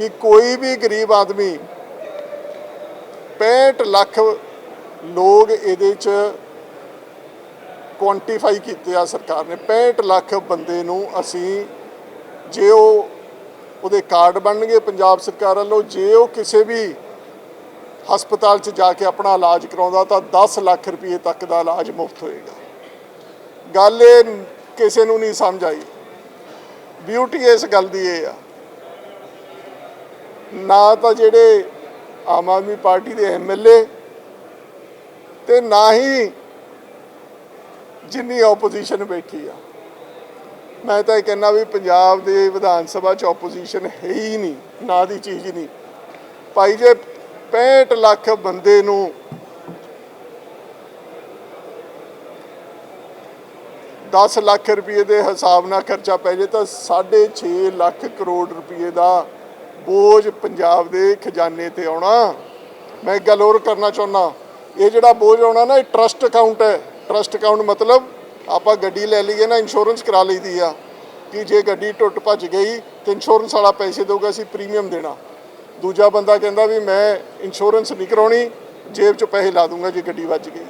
ਕਿ ਕੋਈ ਵੀ ਗਰੀਬ ਆਦਮੀ 65 ਲੱਖ ਲੋਕ ਇਹਦੇ ਚ ਕੁਆਂਟੀਫਾਈ ਕੀਤੇ ਆ ਸਰਕਾਰ ਨੇ। 65 ਲੱਖ ਬੰਦੇ ਨੂੰ ਅਸੀਂ ਜੇ ਉਹ ਉਹਦੇ ਕਾਰਡ ਬਣਨਗੇ ਪੰਜਾਬ ਸਰਕਾਰ ਵੱਲੋਂ, ਜੇ ਉਹ ਕਿਸੇ ਵੀ ਹਸਪਤਾਲ 'ਚ ਜਾ ਕੇ ਆਪਣਾ ਇਲਾਜ ਕਰਾਉਂਦਾ ਤਾਂ 10 ਲੱਖ ਰੁਪਏ ਤੱਕ ਦਾ ਇਲਾਜ ਮੁਫਤ ਹੋਏਗਾ। ਗੱਲ ਇਹ ਕਿਸੇ ਨੂੰ ਨਹੀਂ ਸਮਝ ਆਈ। ਬਿਊਟੀ ਇਸ ਗੱਲ ਦੀ ਇਹ ਆ ਨਾ ਤਾਂ ਜਿਹੜੇ ਆਮ ਆਦਮੀ ਪਾਰਟੀ ਦੇ ਐਮਐਲਏ ਤੇ ਨਾ ਹੀ ਜਿੰਨੀ ਆਪੋਜੀਸ਼ਨ ਬੈਠੀ ਆ। ਮੈਂ ਤਾਂ ਇਹ ਕਹਿੰਦਾ ਵੀ ਪੰਜਾਬ ਦੇ ਵਿਧਾਨ ਸਭਾ ਚ ਆਪੋਜੀਸ਼ਨ ਹੈ ਹੀ ਨਹੀਂ, ਨਾ ਦੀ ਚੀਜ਼ ਨਹੀਂ। ਭਾਈ ਜੇ 65 ਲੱਖ ਬੰਦੇ ਨੂੰ ਦਸ ਲੱਖ ਰੁਪਏ ਦੇ ਹਿਸਾਬ ਨਾਲ ਖਰਚਾ ਪੈ ਜੇ ਤਾਂ 6.5 ਲੱਖ ਕਰੋੜ ਰੁਪਏ ਦਾ ਬੋਝ ਪੰਜਾਬ ਦੇ ਖਜ਼ਾਨੇ ਤੇ ਆਉਣਾ। ਮੈਂ ਇੱਕ ਗੱਲ ਹੋਰ ਕਰਨਾ ਚਾਹੁੰਦਾ ਇਹ ਜਿਹੜਾ ਬੋਝ ਆਉਣਾ ਨਾ, ਇਹ ਟਰਸਟ ਅਕਾਊਂਟ ਹੈ। ਟਰਸਟ ਅਕਾਊਂਟ ਮਤਲਬ ਆਪਾਂ ਗੱਡੀ ਲੈ ਲਈਏ ਨਾ ਇੰਸ਼ੋਰੈਂਸ ਕਰਾ ਲਈਦੀ ਆ। ਕਿ ਜੇ ਗੱਡੀ ਟੁੱਟ ਭੱਜ ਗਈ, ਤੇ ਇੰਸ਼ੋਰੈਂਸ ਵਾਲਾ ਪੈਸੇ ਦੇਊਗਾ, ਅਸੀਂ ਪ੍ਰੀਮੀਅਮ ਦੇਣਾ। ਦੂਜਾ ਬੰਦਾ ਕਹਿੰਦਾ ਵੀ ਮੈਂ ਇੰਸ਼ੋਰੈਂਸ ਨਹੀਂ ਕਰਾਉਣੀ, ਜੇਬ 'ਚ ਪੈਸੇ ਲਾ ਦੂੰਗਾ ਜੇ ਗੱਡੀ ਵੱਜ ਗਈ।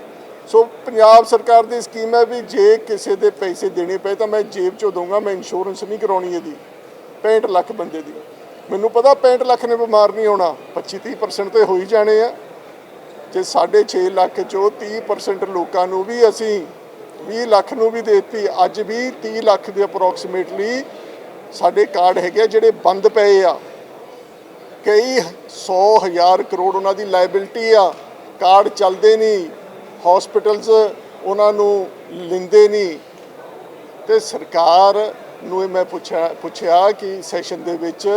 ਸੋ ਪੰਜਾਬ ਸਰਕਾਰ ਦੀ ਸਕੀਮ ਹੈ ਵੀ ਜੇ ਕਿਸੇ ਦੇ ਪੈਸੇ ਦੇਣੇ ਪਏ ਤਾਂ ਮੈਂ ਜੇਬ 'ਚੋਂ ਦਊਂਗਾ, ਮੈਂ ਇੰਸ਼ੋਰੈਂਸ ਨਹੀਂ ਕਰਾਉਣੀ ਇਹਦੀ। 65 ਲੱਖ ਬੰਦੇ ਦੀ। ਮੈਨੂੰ ਪਤਾ 65 ਲੱਖ ਨੇ ਬਿਮਾਰ ਨਹੀਂ ਹੋਣਾ 25 30% ਤੇ ਹੋ ਹੀ ਜਾਣੇ ਆ। ਜੇ 6.5 ਲੱਖ ਚੋਂ 30% ਲੋਕਾਂ ਨੂੰ ਵੀ ਅਸੀਂ 20 ਲੱਖ ਨੂੰ ਵੀ ਦੇਤੀ, ਅੱਜ ਵੀ 30 ਲੱਖ ਦੇ ਅਪਰੋਕਸੀਮੇਟਲੀ ਸਾਡੇ ਕਾਰਡ ਹੈਗੇ ਆ ਜਿਹੜੇ ਬੰਦ ਪਏ ਆ। ਕਈ 100 ਹਜ਼ਾਰ ਕਰੋੜ ਉਹਨਾਂ ਦੀ ਲਾਇਬਿਲਟੀ ਆ, ਕਾਰਡ ਚੱਲਦੇ ਨਹੀਂ ਹਸਪੀਟਲਸ ਉਹਨਾਂ ਨੂੰ ਲਿੰਦੇ ਨਹੀਂ। ਤੇ ਸਰਕਾਰ ਨੂੰ ਇਹ ਮੈਂ ਪੁੱਛਿਆ ਪੁੱਛਿਆ ਕਿ ਸੈਸ਼ਨ ਦੇ ਵਿੱਚ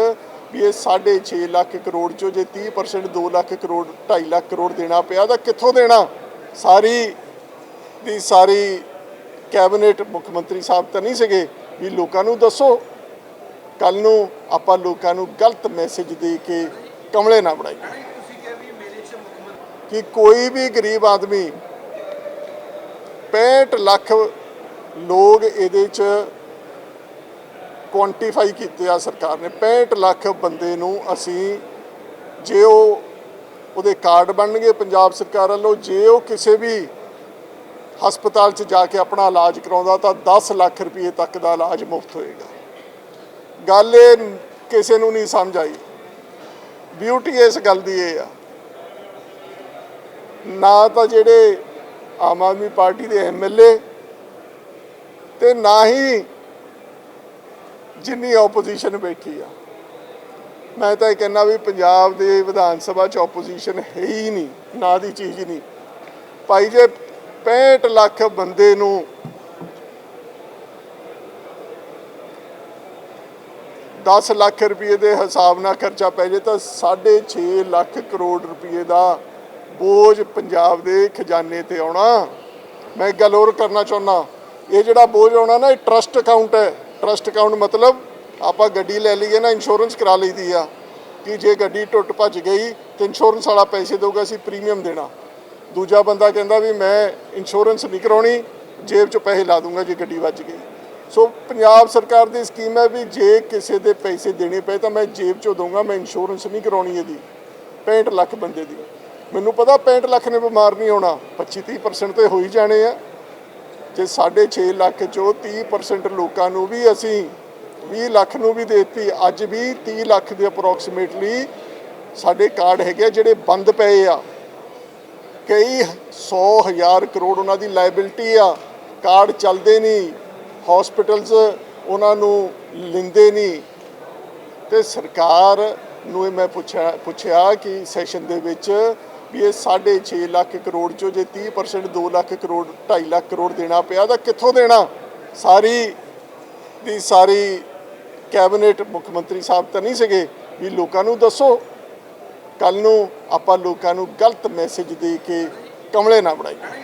ਵੀ ਇਹ 6.5 ਲੱਖ ਕਰੋੜ ਚੋਂ ਜੇ 30% 2 ਲੱਖ ਕਰੋੜ 2.5 ਲੱਖ ਕਰੋੜ ਦੇਣਾ ਪਿਆ ਤਾਂ ਕਿੱਥੋਂ ਦੇਣਾ? ਸਾਰੀ ਦੀ ਸਾਰੀ ਕੈਬਨਿਟ ਮੁੱਖ ਮੰਤਰੀ ਸਾਹਿਬ ਤਾਂ ਨਹੀਂ ਸੀਗੇ ਵੀ ਲੋਕਾਂ ਨੂੰ ਦੱਸੋ। ਕੱਲ ਨੂੰ ਆਪਾਂ ਲੋਕਾਂ ਨੂੰ ਗਲਤ ਮੈਸੇਜ ਦੇ ਕੇ ਕਮਲੇ ਨਾ ਬਣਾਈਏ। ਕਿ ਕੋਈ ਵੀ ਗਰੀਬ ਆਦਮੀ 65 ਲੱਖ ਲੋਕ ਇਹਦੇ ਚ ਕੁਆਂਟੀਫਾਈ ਕੀਤੇ ਆ ਸਰਕਾਰ ਨੇ 65 ਲੱਖ ਬੰਦੇ ਨੂੰ ਅਸੀਂ ਜੇ ਉਹ ਉਹਦੇ ਕਾਰਡ ਬਣਨਗੇ ਪੰਜਾਬ ਸਰਕਾਰ ਵੱਲੋਂ, ਜੇ ਉਹ ਕਿਸੇ ਵੀ ਹਸਪਤਾਲ 'ਚ ਜਾ ਕੇ ਆਪਣਾ ਇਲਾਜ ਕਰਾਉਂਦਾ ਤਾਂ 10 ਲੱਖ ਰੁਪਏ ਤੱਕ ਦਾ ਇਲਾਜ ਮੁਫਤ ਹੋਏਗਾ। ਗੱਲ ਇਹ ਕਿਸੇ ਨੂੰ ਨਹੀਂ ਸਮਝ ਆਈ। ਬਿਊਟੀ ਇਸ ਗੱਲ ਦੀ ਇਹ ਆ। ਨਾ ਤਾਂ ਜਿਹੜੇ ਆਮ ਆਦਮੀ ਪਾਰਟੀ ਦੇ ਐਮਐਲਏ ਤੇ ਨਾ ਹੀ ਜਿੰਨੀ ਆਪੋਜੀਸ਼ਨ ਬੈਠੀ ਆ। ਮੈਂ ਤਾਂ ਇਹ ਕਹਿੰਦਾ ਵੀ ਪੰਜਾਬ ਦੇ ਵਿਧਾਨ ਸਭਾ ਚ ਆਪੋਜੀਸ਼ਨ ਹੈ ਹੀ ਨਹੀਂ, ਨਾ ਦੀ ਚੀਜ਼ ਹੀ ਨਹੀਂ। ਭਾਈ ਜੇ 65 ਲੱਖ ਬੰਦੇ ਨੂੰ ਦਸ ਲੱਖ ਰੁਪਏ ਦੇ ਹਿਸਾਬ ਨਾਲ ਖਰਚਾ ਪੈ ਜੇ ਤਾਂ 6.5 ਲੱਖ ਕਰੋੜ ਰੁਪਏ ਦਾ ਬੋਝ ਪੰਜਾਬ ਦੇ ਖਜ਼ਾਨੇ ਤੇ ਆਉਣਾ। ਮੈਂ ਇੱਕ ਗੱਲ ਹੋਰ ਕਰਨਾ ਚਾਹੁੰਦਾ, ਇਹ ਜਿਹੜਾ ਬੋਝ ਆਉਣਾ ਨਾ, ਇਹ ਟਰਸਟ ਅਕਾਊਂਟ ਹੈ। ਟਰਸਟ ਅਕਾਊਂਟ ਮਤਲਬ ਆਪਾਂ ਗੱਡੀ ਲੈ ਲਈਏ ਨਾ ਇੰਸ਼ੋਰੈਂਸ ਕਰਾ ਲਈਦੀ ਆ ਕਿ ਜੇ ਗੱਡੀ ਟੁੱਟ ਭੱਜ ਗਈ ਤੇ ਇੰਸ਼ੋਰੈਂਸ ਵਾਲਾ ਪੈਸੇ ਦੇਊਗਾ, ਅਸੀਂ ਪ੍ਰੀਮੀਅਮ ਦੇਣਾ। ਦੂਜਾ ਬੰਦਾ ਕਹਿੰਦਾ ਵੀ ਮੈਂ ਇੰਸ਼ੋਰੈਂਸ ਨਹੀਂ ਕਰਾਉਣੀ, ਜੇਬ 'ਚ ਪੈਸੇ ਲਾ ਦੂੰਗਾ ਜੇ ਗੱਡੀ ਵੱਜ ਗਈ। ਸੋ ਪੰਜਾਬ ਸਰਕਾਰ ਦੀ ਸਕੀਮ ਹੈ ਵੀ ਜੇ ਕਿਸੇ ਦੇ ਪੈਸੇ ਦੇਣੇ ਪਏ ਤਾਂ ਮੈਂ ਜੇਬ 'ਚੋਂ ਦਊਂਗਾ, ਮੈਂ ਇੰਸ਼ੋਰੈਂਸ ਨਹੀਂ ਕਰਾਉਣੀ ਇਹਦੀ। 65 ਲੱਖ ਬੰਦੇ ਦੀ। ਮੈਨੂੰ ਪਤਾ 65 ਲੱਖ ਨੇ ਬਿਮਾਰ ਨਹੀਂ ਹੋਣਾ 25 30% ਤੇ ਹੋ ਹੀ ਜਾਣੇ ਆ। ਜੇ 6.5 ਲੱਖ ਚੋਂ 30% ਲੋਕਾਂ ਨੂੰ ਵੀ ਅਸੀਂ 20 ਲੱਖ ਨੂੰ ਵੀ ਦੇਤੀ। ਅੱਜ ਵੀ 30 ਲੱਖ ਦੇ ਅਪਰੋਕਸੀਮੇਟਲੀ ਸਾਡੇ ਕਾਰਡ ਹੈਗੇ ਆ ਜਿਹੜੇ ਬੰਦ ਪਏ ਆ। ਕਈ 100 ਹਜ਼ਾਰ ਕਰੋੜ ਉਹਨਾਂ ਦੀ ਲਾਇਬਿਲਟੀ ਆ। ਕਾਰਡ ਚੱਲਦੇ ਨਹੀਂ ਹਸਪੀਟਲਸ ਉਹਨਾਂ ਨੂੰ ਲਿੰਦੇ ਨਹੀਂ। ਤੇ ਸਰਕਾਰ ਨੂੰ ਇਹ ਮੈਂ ਪੁੱਛਿਆ ਪੁੱਛਿਆ ਕਿ ਸੈਸ਼ਨ ਦੇ ਵਿੱਚ ਵੀ ਇਹ 6.5 ਲੱਖ ਕਰੋੜ ਚੋਂ ਜੇ 30% 2 ਲੱਖ ਕਰੋੜ 2.5 ਲੱਖ ਕਰੋੜ ਦੇਣਾ ਪਿਆ, ਤਾਂ ਕਿੱਥੋਂ ਦੇਣਾ? ਸਾਰੀ ਦੀ ਸਾਰੀ ਕੈਬਨਿਟ ਮੁੱਖ ਮੰਤਰੀ ਸਾਹਿਬ ਤਾਂ ਨਹੀਂ ਸੀਗੇ ਵੀ ਲੋਕਾਂ ਨੂੰ ਦੱਸੋ। ਕੱਲ ਨੂੰ ਆਪਾਂ ਲੋਕਾਂ ਨੂੰ ਗਲਤ ਮੈਸੇਜ ਦੇ ਕੇ ਕਮਲੇ ਨਾ ਬਣਾਈਏ।